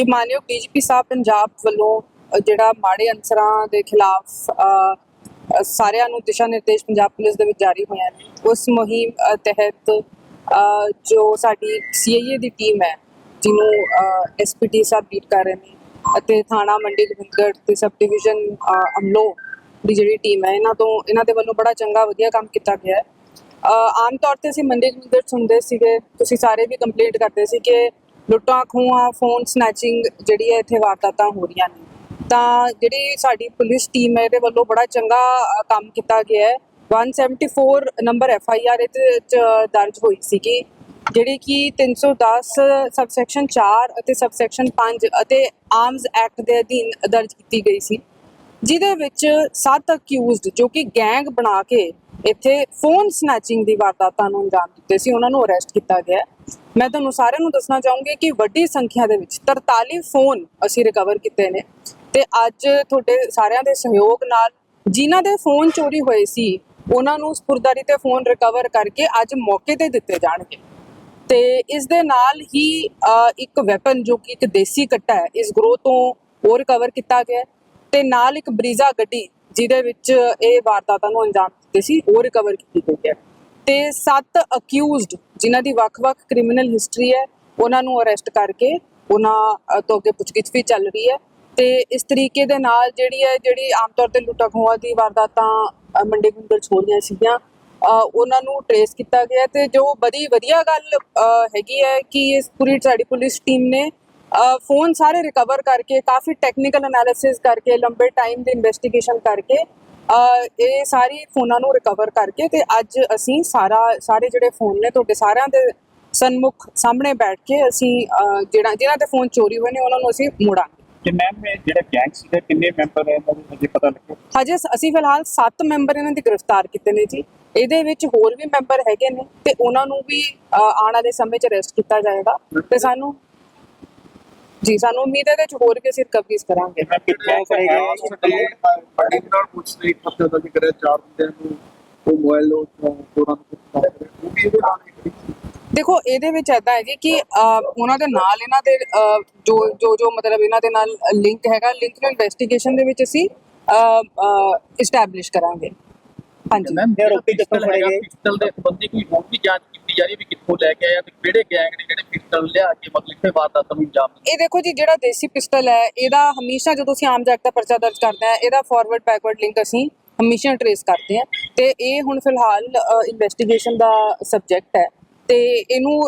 ਕਿ ਮਾਨਯੋਗ ਡੀਜੀਪੀ ਸਾਹਿਬ ਪੰਜਾਬ ਵੱਲੋਂ ਜਿਹੜਾ ਮਾੜੇ ਅਨਸਰਾਂ ਦੇ ਖਿਲਾਫ ਸਾਰਿਆਂ ਨੂੰ ਦਿਸ਼ਾ ਨਿਰਦੇਸ਼ ਪੰਜਾਬ ਪੁਲਿਸ ਦੇ ਵਿੱਚ ਜਾਰੀ ਹੋਏ ਨੇ ਉਸ ਮੁਹਿੰਮ ਤਹਿਤ ਜੋ ਸਾਡੀ ਸੀਆਈਏ ਦੀ ਟੀਮ ਹੈ ਜਿਹਨੂੰ ਐਸਪੀਟੀ ਸਾਹਿਬ ਲੀਡ ਕਰ ਰਹੇ ਨੇ ਅਤੇ ਥਾਣਾ ਮੰਡੀ ਗੋਬਿੰਦਗੜ੍ਹ ਤੇ ਸਬ ਡਿਵੀਜ਼ਨ ਅ, ਅਮਲੋ ਦੀ ਜਿਹੜੀ ਟੀਮ ਹੈ ਇਹਨਾਂ ਤੋਂ ਇਹਨਾਂ ਦੇ ਵੱਲੋਂ ਬੜਾ ਚੰਗਾ ਵਧੀਆ ਕੰਮ ਕੀਤਾ ਗਿਆ ਹੈ। ਆਮ ਤੌਰ ਤੇ ਅਸੀਂ ਮੰਡੀ ਗੋਬਿੰਦਗੜ੍ਹ ਸੁਣਦੇ ਸੀਗੇ ਤੁਸੀਂ ਸਾਰੇ ਵੀ ਕੰਪਲੇਂਟ ਕਰਦੇ ਸੀ ਕਿ ਲੁੱਟਾਂ ਖੋਹਾਂ ਫੋਨ ਸਨੈਚਿੰਗ ਜਿਹੜੀ ਹੈ ਇੱਥੇ ਵਾਰਦਾਤਾਂ ਹੋ ਰਹੀਆਂ ਨੇ। ਤਾਂ ਜਿਹੜੀ ਸਾਡੀ ਪੁਲਿਸ ਟੀਮ ਹੈ, ਇਹਦੇ ਵੱਲੋਂ ਬੜਾ ਚੰਗਾ ਕੰਮ ਕੀਤਾ ਗਿਆ ਹੈ। 174 ਨੰਬਰ ਐਫ ਆਈ ਆਰ ਇਹਦੇ ਚ ਦਰਜ ਹੋਈ ਸੀਗੀ, ਜਿਹੜੀ ਕਿ 310 ਸਬਸੈਕਸ਼ਨ 4 ਅਤੇ ਸਬਸੈਕਸ਼ਨ 5 ਅਤੇ ਆਰਮਸ ਐਕਟ ਦੇ ਅਧੀਨ ਦਰਜ ਕੀਤੀ ਗਈ ਸੀ। ਜਿਹਦੇ ਵਿੱਚ ਸੱਤ ਅਕਿਊਜ਼ਡ ਜੋ ਕਿ ਗੈਂਗ ਬਣਾ ਕੇ ਇੱਥੇ ਫੋਨ ਸਨੈਚਿੰਗ ਦੀ ਵਾਰਦਾਤਾਂ ਨੂੰ ਅੰਜਾਮ ਦਿੱਤੇ ਸੀ, ਉਹਨਾਂ ਨੂੰ ਅਰੈਸਟ ਕੀਤਾ ਗਿਆ ਮੈਂ ਤੁਹਾਨੂੰ ਸਾਰਿਆਂ ਨੂੰ ਦੱਸਣਾ ਚਾਹੂੰਗੀ ਕਿ ਵੱਡੀ ਸੰਖਿਆ ਦੇ ਵਿੱਚ 43 ਫੋਨ ਅਸੀਂ ਰਿਕਵਰ ਕੀਤੇ ਨੇ ਤੇ ਅੱਜ ਤੁਹਾਡੇ ਸਾਰਿਆਂ ਦੇ ਸਹਿਯੋਗ ਨਾਲ ਜਿਨ੍ਹਾਂ ਦੇ ਫੋਨ ਚੋਰੀ ਹੋਏ ਸੀ, ਉਹਨਾਂ ਨੂੰ ਸਪੁਰਦਾਰੀ ਤੇ ਫੋਨ ਰਿਕਵਰ ਕਰਕੇ ਅੱਜ ਮੌਕੇ ਤੇ ਦਿੱਤੇ ਜਾਣਗੇ। ਤੇ ਇਸ ਦੇ ਨਾਲ ਹੀ ਇੱਕ ਵੈਪਨ ਜੋ ਕਿ ਇੱਕ ਦੇਸੀ ਕੱਟਾ ਹੈ, ਇਸ ਗਰੋਹ ਤੋਂ ਉਹ ਰਿਕਵਰ ਕੀਤਾ ਗਿਆ ਹੈ ਤੇ ਨਾਲ ਇੱਕ ਬਰੀਜ਼ਾ ਗੱਡੀ ਜਿਹਦੇ ਵਿੱਚ ਇਹ ਵਾਰਦਾਤਾਂ ਨੂੰ ਅੰਜਾਮ ਦਿੱਤੇ ਸੀ ਉਹ ਰਿਕਵਰ ਕੀਤੀ ਗਈ ਹੈ। ਤੇ ਸੱਤ ਅਕਿਊਜ਼ਡ ਜਿਨ੍ਹਾਂ ਦੀ ਵੱਖ-ਵੱਖ ਕ੍ਰਿਮੀਨਲ ਹਿਸਟਰੀ ਹੈ ਉਹਨਾਂ ਨੂੰ ਅਰੈਸਟ ਕਰਕੇ ਉਹਨਾਂ ਤੋਂ ਅੱਗੇ ਪੁੱਛਗਿੱਛ ਵੀ ਚੱਲ ਰਹੀ ਹੈ। ਤੇ ਇਸ ਤਰੀਕੇ ਦੇ ਨਾਲ ਜਿਹੜੀ ਹੈ ਜਿਹੜੀ ਆਮ ਤੌਰ ਤੇ ਲੁੱਟਾ ਖੋਹਾਂ ਦੀ ਵਾਰਦਾਤਾਂ ਅ, ਮੰਡੀ ਗੁੰਦਰ ਛੋਲੀਆਂ ਸੀਗੀਆਂ ਉਹਨਾਂ ਨੂੰ ਟਰੇਸ ਕੀਤਾ ਗਿਆ ਤੇ ਜੋ ਬੜੀ ਵਧੀਆ ਗੱਲ ਹੈਗੀ ਹੈ ਕਿ ਇਸ ਪੂਰੀ ਸਾਡੀ ਪੁਲਿਸ ਟੀਮ ਨੇ ਫੋਨ ਸਾਰੇ ਰਿਕਵਰ ਕਰਕੇ ਕਾਫੀ ਟੈਕਨੀਕਲ ਐਨਾਲਿਸਿਸ ਕਰਕੇ ਲੰਬੇ ਟਾਈਮ ਦੀ ਇਨਵੈਸਟੀਗੇਸ਼ਨ ਕਰਕੇ ਇਹ ਸਾਰੀ ਫੋਨਾਂ ਨੂੰ ਰਿਕਵਰ ਕਰਕੇ ਤੇ ਅੱਜ ਅਸੀਂ ਸਾਰਾ ਸਾਰੇ ਜਿਹੜੇ ਫੋਨ ਨੇ ਤੁਹਾਡੇ ਸਾਰਿਆਂ ਦੇ ਸਨਮੁਖ ਸਾਹਮਣੇ ਬੈਠ ਕੇ ਅਸੀਂ ਜਿਹੜਾ ਜਿਨ੍ਹਾਂ ਦੇ ਫੋਨ ਚੋਰੀ ਹੋਏ ਨੇ ਉਹਨਾਂ ਨੂੰ ਅਸੀਂ ਮੋੜਾਂਗੇ। ਕਿ ਮੈਮ ਜਿਹੜਾ ਗੈਂਗ ਸੀਗਾ ਕਿੰਨੇ ਮੈਂਬਰ ਹੈ ਇਹਨਾਂ ਦੇ? ਹਜੇ ਪਤਾ ਲੱਗਿਆ। ਹਜੇ ਸ- ਅਸੀਂ ਫਿਲਹਾਲ 7 ਮੈਂਬਰ ਇਹਨਾਂ ਦੀ ਗ੍ਰਿਫਤਾਰ ਕੀਤੇ ਨੇ ਜੀ। ਇਹਦੇ ਵਿੱਚ ਹੋਰ ਵੀ ਮੈਂਬਰ ਹੈਗੇ ਨੇ ਤੇ ਉਹਨਾਂ ਨੂੰ ਵੀ ਆਉਣ ਵਾਲੇ ਸਮੇਂ 'ਚ ਅਰੈਸਟ ਕੀਤਾ ਜਾਏਗਾ। ਤੇ ਸਾਨੂੰ ਜੀ ਸਾਨੂੰ ਉਮੀਦ ਹੈ ਕਿ ਹੋਰ ਵੀ ਅਸੀਂ ਰਿਕਵਰੀਜ਼ ਕਰਾਂਗੇ। ਮੈਂ ਕਿੱਥੋਂ ਸਾਡੇ ਵੱਡੇ ਨਾਲ ਕੁਝ ਨਹੀਂ ਪਤਾ ਦਾ ਜ਼ਿਕਰ ਚਾਰ ਬੰਦਿਆਂ ਨੂੰ ਉਹ ਮੋਬਾਈਲ ਉਹ ਉਹਨਾਂ ਨੂੰ ਕੁਝ ਕਰ। ਰਹੇ ਉਹ ਵੀ ਇਹਦੇ ਨਾਲ ਹੀ ਸੀ। ਦੇਖੋ ਇਹਦੇ ਵਿੱਚ ਐਦਾਂ ਹੈ ਜੀ ਕਿ ਉਹਨਾਂ ਦੇ ਨਾਲ ਇਹਨਾਂ ਦੇ ਜੋ ਜੋ ਜੋ ਮਤਲਬ ਇਹਨਾਂ ਦੇ ਨਾਲ ਲਿੰਕ ਹੈਗਾ ਲਿੰਕ ਨੂੰ ਇਨਵੈਸਟੀਗੇਸ਼ਨ ਦੇ ਵਿੱਚ ਅਸੀਂ ਇਸਟੈਬਲਿਸ਼ ਕਰਾਂਗੇ। ਹਾਂਜੀ। ਮੈਮ ਇਹ ਰੋਕੀ ਕਿੱਥੋਂ ਫੜੇ ਹੈਗਾ ਗਏ। ਪਿਸਟਲ ਦੇ ਸੰਬੰਧੀ ਕੋਈ ਹੋਰ ਵੀ ਜਾਂਚ ਕੀਤੀ ਜਾ ਰਹੀ ਵੀ ਕਿੱਥੋਂ ਲੈ ਕੇ ਆਇਆ ਤੇ ਕਿਹੜੇ ਗੈਂਗ ਨੇ ਜਿਹੜੇ ਪਿਸਟਲ ਲਿਆ ਕੇ ਮਤਲਬ ਇੱਥੇ ਵਾਰਦਾਤ ਨੂੰ ਅੰਜਾਮ ਇਹ ਦੇਖੋ ਜੀ ਜਿਹੜਾ ਦੇਸੀ ਪਿਸਟਲ ਹੈ ਇਹਦਾ ਹਮੇਸ਼ਾ ਜਦੋਂ ਅਸੀਂ ਆਮ ਜੈਕ ਦਾ ਪਰਚਾ ਦਰਜ ਕਰਦੇ ਹਾਂ ਇਹਦਾ ਫਾਰਵਰਡ ਬੈਕਵਰਡ ਲਿੰਕ ਅਸੀਂ ਹਮੇਸ਼ਾ ਟਰੇਸ ਕਰਦੇ ਹਾਂ। ਤੇ ਇਹ ਹੁਣ ਫਿਲਹਾਲ ਇਨਵੈਸਟੀਗੇਸ਼ਨ ਦਾ ਸਬਜੈਕਟ ਹੈ। ਤੇ ਇਹਨੂੰ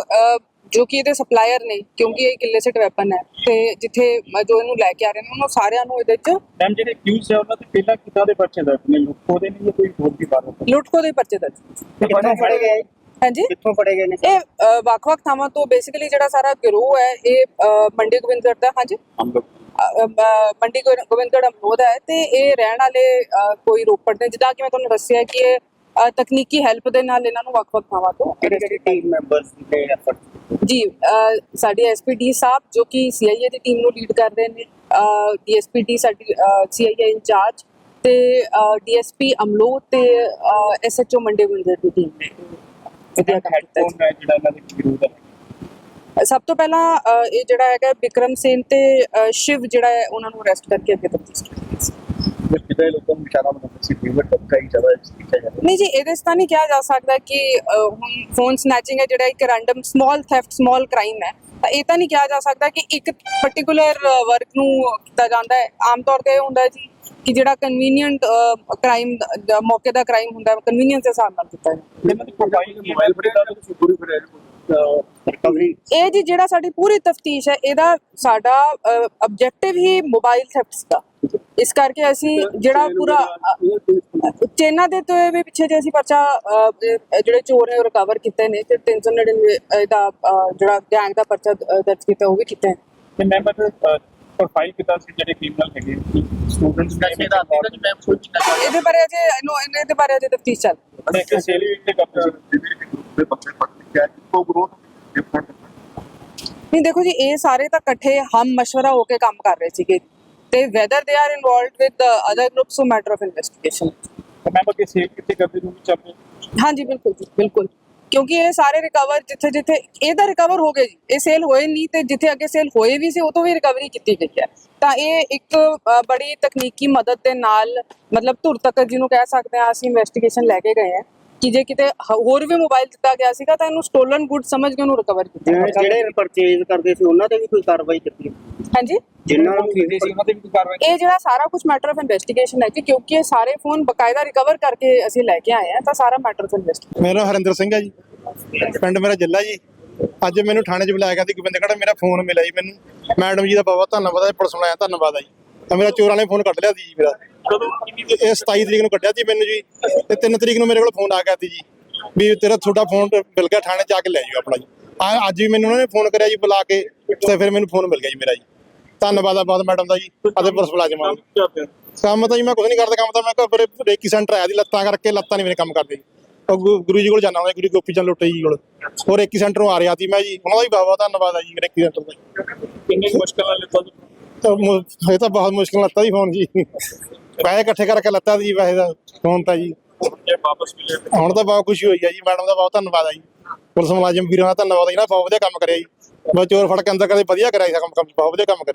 ਜੋ ਕਿ ਇਹਦੇ ਸਪਲਾਇਰ ਨੇ ਕਿਉਂਕਿ ਇਹ ਇਲਿਸਿਟ ਵੈਪਨ ਹੈ ਤੇ ਜਿੱਥੇ ਜੋ ਇਹਨੂੰ ਲੈ ਕੇ ਆ ਰਹੇ ਨੇ ਉਹਨਾਂ ਸਾਰਿਆਂ ਨੂੰ ਇਹਦੇ ਚ ਮੈਮ ਜਿਹੜੇ ਅਕਿਊਜ਼ ਹੈ ਉਹਨਾਂ ਦੇ ਪਹਿਲਾਂ ਕਿੱਦਾਂ ਦੇ ਬੱਚੇ ਦਾ ਨੇ? ਲੁੱਟੋ ਦੇ ਨਹੀਂ ਜਾਂ ਕੋਈ ਹੋਰ ਵੀ ਬਾਤ ਲੁੱਟਖੋ ਦੇ ਪਰਚੇ ਦਰਜ ਕਿੱਥੋਂ ਫੜੇ ਗਏ? ਹਾਂਜੀ? ਕਿੱਥੋਂ ਫੜੇ ਗਏ ਨੇ ਇਹ ਵੱਖ-ਵੱਖ ਥਾਵਾਂ ਤੋਂ ਬੇਸਿਕਲੀ ਜਿਹੜਾ ਸਾਰਾ ਗਿਰੋਹ ਹੈ ਇਹ ਮੰਡੀ ਗੋਬਿੰਦਗੜ੍ਹ ਦਾ ਹਾਂਜੀ? ਮੰਡੀ ਗੋ- ਗੋਬਿੰਦਗੜ੍ਹ ਅਮਰੋਦ ਹੈ ਤੇ ਇਹ ਰਹਿਣ ਵਾਲੇ ਕੋਈ ਰੋਪੜ ਦੇ ਜਿੱਦਾਂ ਕਿ ਮੈਂ ਤੁਹਾਨੂੰ ਦੱਸਿਆ ਕਿ ਇਹ ਤਕਨੀਕੀ ਹੈਲਪ ਦੇ ਨਾਲ ਇਹਨਾਂ ਨੂੰ ਵੱਖ-ਵੱਖ ਥਾਵਾਂ ਤੋਂ ਕਿਹੜੇ ਕਿਹੜੇ ਟੀਮ ਮੈਂਬਰਸ ਦੇ ਐਫਰਟ ਜੀ ਸਾਡੇ ਐਸਪੀਡੀ ਸਾਹਿਬ ਜੋ ਕਿ ਸੀਆਈਏ ਦੀ ਟੀਮ ਨੂੰ ਲੀਡ ਕਰ ਰਹੇ ਨੇ ਡੀਐਸਪੀਡੀ ਸਾਡੀ ਸੀਆਈਏ ਇੰਚਾਰਜ ਤੇ ਡੀਐਸਪੀ ਅਮਲੋ ਤੇ ਐਸਐਚਓ ਮੰਡੀ ਗੁੰਦਰ ਦੀ ਟੀਮ ਨੇ। ਵਧੀਆ ਕੰਮ ਕੀਤਾ ਜਿਹੜਾ ਇਹਨਾਂ ਦੇ ਵਿਰੋਧ ਹੈ? ਸਭ ਤੋਂ ਪਹਿਲਾਂ ਇਹ ਜਿਹੜਾ ਹੈਗਾ ਵਿਕਰਮ ਸੇਨ ਤੇ ਸ਼ਿਵ ਜਿਹੜਾ ਹੈ ਉਹਨਾਂ ਨੂੰ ਅਰੈਸਟ ਕਰਕੇ ਅੱਗੇ ਤਫਤੀਸ਼ ਜਿਸ ਕਿਤੇ ਲੋਕਾਂ ਨੂੰ ਇਸ਼ਾਰਾ ਬਣਾਉਂਦੇ ਸੀ ਫੇਵਰ ਟੱਕਾ ਹੀ ਜ਼ਿਆਦਾ ਕੀਤਾ ਜਾਂਦਾ ਨਹੀਂ ਜੀ ਇਹਦੇ ਤਾਂ ਨਹੀਂ ਕਿਹਾ ਜਾ ਸਕਦਾ ਕਿ ਹੁਣ ਫੋਨ ਸਨੈਚਿੰਗ ਹੈ ਜਿਹੜਾ ਇੱਕ random small theft small crime ਹੈ। ਤਾਂ ਇਹ ਤਾਂ ਨਹੀਂ ਕਿਹਾ ਜਾ ਸਕਦਾ ਕਿ ਇੱਕ ਪਾਰਟਿਕੂਲਰ ਵਰਕ ਨੂੰ ਕੀਤਾ ਜਾਂਦਾ ਹੈ। ਆਮ ਤੌਰ ਤੇ ਹੁੰਦਾ ਜੀ ਕਿ ਜਿਹੜਾ ਕਨਵੀਨੀਅੰਟ ਕ੍ਰਾਈਮ ਮੌਕੇ ਦਾ ਕ੍ਰਾਈਮ ਹੁੰਦਾ ਹੈ ਕਨਵੀਨੀਅੰਸ ਦੇ ਹਿਸਾਬ ਨਾਲ ਕੀਤਾ ਜਾਂਦਾ। ਇਹ ਜੀ ਜਿਹੜਾ ਸਾਡੀ ਪੂਰੀ ਤਫਤੀਸ਼ ਹੈ ਇਹਦਾ ਸਾਡਾ ਆਬਜੈਕਟਿਵ ਹੀ ਮੋਬਾਈਲ ਥੈਫਟਸ ਦਾ। ਇਸ ਕਰਕੇ ਅਸੀਂ ਜਿਹੜਾ ਪੂਰਾ ਚੇਨਾ ਦੇ ਤੋਂ ਵੀ ਪਿੱਛੇ ਜੇ ਅਸੀਂ ਪਰਚਾ ਜਿਹੜੇ ਚੋਰ ਨੇ ਰਿਕਵਰ ਕੀਤੇ ਨੇ ਤੇ 399 ਇਹਦਾ ਅ, ਜਿਹੜਾ ਗੈਂਗ ਦਾ ਪਰਚਾ ਦ- ਦਰਜ ਕੀਤਾ ਉਹ ਵੀ ਕੀਤਾ ਹੈ ਤੇ ਮੈਂ ਮਤਲਬ ਪ੍ਰੋਫਾਈਲ ਕਿਦਾਂ ਸੀ ਜਿਹੜੇ ਕ੍ਰਿਮੀਨਲ ਹੈਗੇ? ਸਟੂਡੈਂਟਸ ਨਸ਼ੇ ਦਾ ਆਦੀ ਤਾਂ ਮੈਂ ਕੋਈ ਕੀਤਾ ਇਹਦੇ ਬਾਰੇ ਅਜੇ ਇਹਨੂੰ ਇਹਦੇ ਬਾਰੇ ਅਜੇ ਤਫਤੀਸ਼ ਚੱਲ ਰਹੀ ਹੈ। ਨੇ ਸੇਲ ਵੀ ਤੇ ਕਰਦੇ ਸੀ ਦੇ ਬੱਚੇ ਪੜ੍ਹ ਕੇ ਆਏ ਇੱਕੋ ਗਰੋਥ ਡਿਫਰੈਂਟ ਨਹੀਂ ਦੇਖੋ ਜੀ ਇਹ ਸਾਰੇ ਤਾਂ ਇਕੱਠੇ ਹਮ ਮਸ਼ਵਰਾ ਹੋ ਕੇ ਕੰਮ ਕਰ ਰਹੇ ਸੀਗੇ। ਤੇ whether they are involved with other groups so matter of investigation ਤੇ ਮੈਂ ਬਕੇ ਸੇਲ ਕਿੱਥੇ ਕਰਦੇ ਨੂੰ ਵੀ ਚੱਲਦੇ ਹਾਂਜੀ ਬਿਲਕੁਲ ਜੀ ਬਿਲਕੁਲ। ਕਿਉਂਕਿ ਇਹ ਸਾਰੇ ਰਿਕਵਰ ਜਿੱਥੇ ਜਿੱਥੇ ਇਹ ਤਾਂ ਰਿਕਵਰ ਹੋ ਗਏ ਜੀ। ਇਹ ਸੇਲ ਹੋਏ ਨਹੀਂ ਤੇ ਜਿੱਥੇ ਅੱਗੇ ਸੇਲ ਹੋਏ ਵੀ ਸੀ ਉਹ ਤੋਂ ਵੀ ਰਿਕਵਰੀ ਕੀਤੀ ਗਈ ਹੈ। ਤਾਂ ਇਹ ਇੱਕ ਬੜੀ ਤਕਨੀਕੀ ਮਦਦ ਦੇ ਨਾਲ ਮਤਲਬ ਧੁਰ ਤੱਕ ਜਿਹਨੂੰ ਕਹਿ ਸਕਦੇ ਹਾਂ ਅਸੀਂ ਇਨਵੈਸਟੀਗੇਸ਼ਨ ਲੈ ਕੇ ਗਏ ਹਾਂ। ਕਿ ਜੇ ਕਿਤੇ ਹੋਰ ਵੀ ਮੋਬਾਈਲ ਦਿੱਤਾ ਗਿਆ ਸੀਗਾ ਤਾਂ ਇਹਨੂੰ ਸਟੋਲਨ ਗੁੱਡ ਸਮਝ ਕੇ ਉਹਨੂੰ ਰਿਕਵਰ ਕੀਤਾ ਜਿਹੜੇ ਪਰਚੇਜ਼ ਕਰਦੇ ਸੀ ਉਹਨਾਂ ਤੇ ਵੀ ਕੋਈ ਕਾਰਵਾਈ ਕੀਤੀ? ਹਾਂਜੀ? ਜਿਨ੍ਹਾਂ ਨੂੰ ਖਰੀਦੇ ਸੀ ਉਹਨਾਂ ਤੇ ਵੀ ਕੋਈ ਕਾਰਵਾਈ ਇਹ ਜਿਹੜਾ ਸਾਰਾ ਕੁਝ ਮੈਟਰ ਆਫ ਇਨਵੈਸਟੀਗੇਸ਼ਨ ਹੈ ਜੀ ਕਿਉਂਕਿ ਇਹ ਸਾਰੇ ਫੋਨ ਬਕਾਇਦਾ ਰਿਕਵਰ ਕਰਕੇ ਅਸੀਂ ਲੈ ਕੇ ਆਏ ਹਾਂ ਤਾਂ ਸਾਰਾ ਮੈਟਰ ਆਫ ਇਨਵੈਸਟੀਗੇਸ਼ਨ ਮੇਰਾ ਹਰਿੰਦਰ ਸਿੰਘ ਹੈ ਜੀ। ਪਿੰਡ ਮੇਰਾ ਜੱਲਾ ਜੀ। ਅੱਜ ਮੈਨੂੰ ਥਾਣੇ 'ਚ ਬੁਲਾਇਆ ਗਿਆ ਸੀ ਗੋਬਿੰਦਗੜ੍ਹ ਮੇਰਾ ਫੋਨ ਮਿਲਿਆ ਜੀ ਮੈਨੂੰ। ਮੈਡਮ ਜੀ ਦਾ ਬਹੁਤ ਧੰਨਵਾਦ ਹੈ ਪੁਲਿਸ ਵਾਲਿਆਂ ਦਾ ਧੰਨਵਾਦ ਹੈ ਜੀ। ਤਾਂ ਮੇਰਾ ਚੋਰਾਂ ਨੇ ਫੋਨ ਕੱਢ ਲਿਆ ਸੀ ਜੀ ਮੇਰਾ। ਕਦੋਂ ਕਿੰਨੀ ਦੇਰ ਇਹ 27 ਤਰੀਕ ਨੂੰ ਕੱਢਿਆ ਸੀ ਮੈਨੂੰ ਜੀ ਤੇ 3 ਤਰੀਕ ਨੂੰ ਮੇਰੇ ਕੋਲ ਫੋਨ ਆ ਗਿਆ ਸੀ ਜੀ ਵੀ ਤੇਰਾ ਤੁਹਾਡਾ ਫੋਨ ਮਿਲ ਗਿਆ ਥਾਣੇ 'ਚ ਆ ਕੇ ਲੈ ਜਾਓ ਆਪਣਾ ਜੀ। ਆ ਅੱਜ ਵੀ ਮੈਨੂੰ ਉਹਨਾਂ ਨੇ ਫੋਨ ਕਰਿਆ ਜੀ ਬੁਲਾ ਕੇ ਤੇ ਫਿਰ ਮੈਨੂੰ ਫੋਨ ਮਿਲ ਗਿਆ ਜੀ ਮੇਰਾ ਜੀ। ਧੰਨਵਾਦ ਆ ਬਹੁਤ ਮੈਡਮ ਦਾ ਜੀ ਅਤੇ ਪੁਲਿਸ ਮੁਲਾਜ਼ਮਾਂ ਦਾ ਕਰਦੇ? ਕੰਮ ਤਾਂ ਜੀ ਮੈਂ ਕੁਝ ਨਹੀਂ ਕਰਦਾ ਕੰਮ ਤਾਂ ਮੈਂ ਘਰੇ ਰੇਕੀ ਸੈਂਟਰ ਆਇਆ ਦੀ ਲੱਤਾਂ ਕਰਕੇ ਲੱਤਾਂ ਨਹੀਂ ਮੇਰੇ ਕੰਮ ਕਰਦੇ। ਜੀ ਉਹ ਗੁ- ਗੁਰੂ ਜੀ ਕੋਲ ਜਾਣਾ ਹੁੰਦਾ ਗੁਰੂ ਗੋਪੀ ਚੰਦ ਲੁੱਟੇ ਜੀ ਕੋਲ। ਉਹ ਰੇਕੀ ਸੈਂਟਰੋਂ ਆ ਰਿਹਾ ਸੀ ਮੈਂ ਜੀ ਉਹਨਾਂ ਦਾ ਵੀ ਬਹੁਤ ਬਹੁਤ ਧੰਨਵਾਦ ਆ ਜੀ ਰੇਕੀ ਸੈਂਟਰ ਦਾ ਕਿੰਨੀ ਮੁਸ਼ਕਲ ਲਿੱਤਾ ਜੀ ਤਾਂ ਮੁ- ਇਹ ਤਾਂ ਬਹੁਤ ਮੁਸ਼ਕਿਲ ਲੱਤਾਂ ਦੀ ਫੋਨ ਜੀ। ਪੈਸੇ ਇਕੱਠੇ ਕਰਕੇ ਲੱਤਾਂ ਦੀ ਵੈਸੇ ਤਾਂ ਫੋਨ ਤਾਂ ਜੀ। ਵਾਪਸ ਹੁਣ ਤਾਂ ਬਹੁਤ ਖੁਸ਼ੀ ਹੋਈ ਆ ਜੀ ਮੈਡਮ ਦਾ ਬਹੁਤ ਧੰਨਵਾਦ ਆ ਜੀ। ਪੁਲਿਸ ਮੁਲਾਜ਼ਮ ਵੀਰਾਂ ਦਾ ਧੰਨਵਾਦ ਆ ਜੀ ਨਾ ਬਹੁਤ ਵਧੀਆ ਕੰਮ ਕਰਿਆ ਜੀ। ਬਸ ਚੋਰ ਫੜ ਕੇ ਅੰਦਰ ਕਦੇ ਵਧੀਆ ਕਰਿਆ ਜੀ ਕੰਮ ਕੰਮ ਬਹੁਤ ਵਧੀਆ ਕੰਮ ਕਰਿਆ।